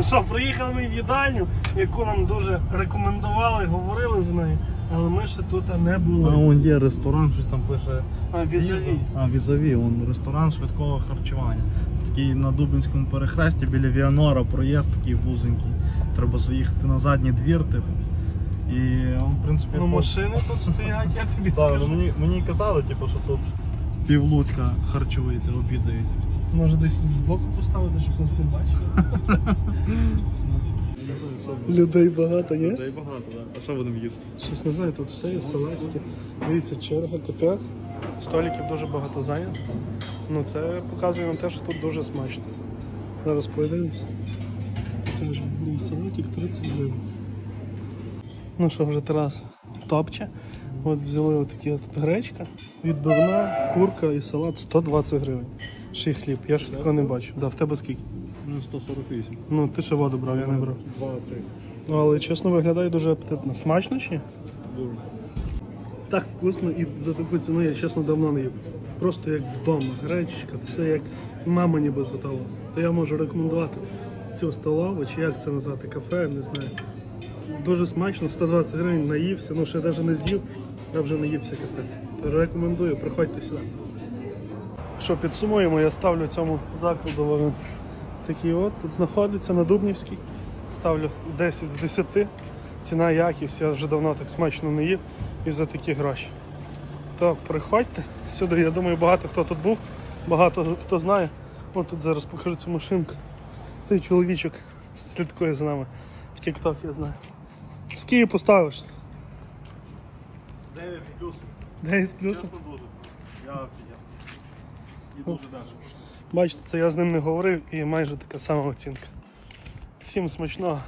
Ну що, приїхали ми в їдальню, яку нам дуже рекомендували, говорили за нею, але ми ще тут не були. А вон є ресторан, щось там пише. А, візаві. А, візаві, он ресторан швидкого харчування. Такий на Дубинському перехресті біля Віанора проїзд такий вузенький. Треба заїхати на задній двір, типу. І в принципі, Ну машини тут стоять, я тобі Так, скажу. ну мені, мені казали, типу, що тут пів Луцька харчується, обідають. Може десь збоку поставити, щоб нас не бачили. Людей багато, є? Людей багато, так. А що будемо їсти? Щось не знаю, тут все є салатики. Дивіться, черга, капець. Столиків дуже багато зайнято. Ну це показує нам те, що тут дуже смачно. Зараз поїдемося. Ну, салатик 30 гривень. Ну що, вже Тарас топче. От взяли отакі от гречка, відбивна, курка і салат 120 гривень. Ще й хліб, я ще такого не бачив. Да, в тебе скільки? Ну, 148. Ну, ти ще воду брав, я не брав. Два цих. Ну, але чесно виглядає дуже апетитно. Смачно ні? Дуже. Так вкусно і за таку ціну я чесно давно не їв. Просто як вдома, гречка, все як мама ніби готова. То я можу рекомендувати цю столову, чи як це назвати, кафе, не знаю. Дуже смачно, 120 гривень наївся, ну ще навіть не з'їв, я вже наївся капець. То рекомендую, приходьте сюди. Що підсумуємо, я ставлю цьому закладу такий от, тут знаходиться на Дубнівській. Ставлю 10 з 10. Ціна якість, я вже давно так смачно не їв і за такі гроші. То приходьте сюди, я думаю, багато хто тут був, багато хто знає. От тут зараз покажу цю машинку. Цей чоловічок слідкує за нами. В TikTok я знаю. Скільки поставиш? 9 плюсом. 9 плюсом. Чесно дуже. Я офігел. І дуже дешево. Бачите, це я з ним не говорив і майже така сама оцінка. Всім смачного.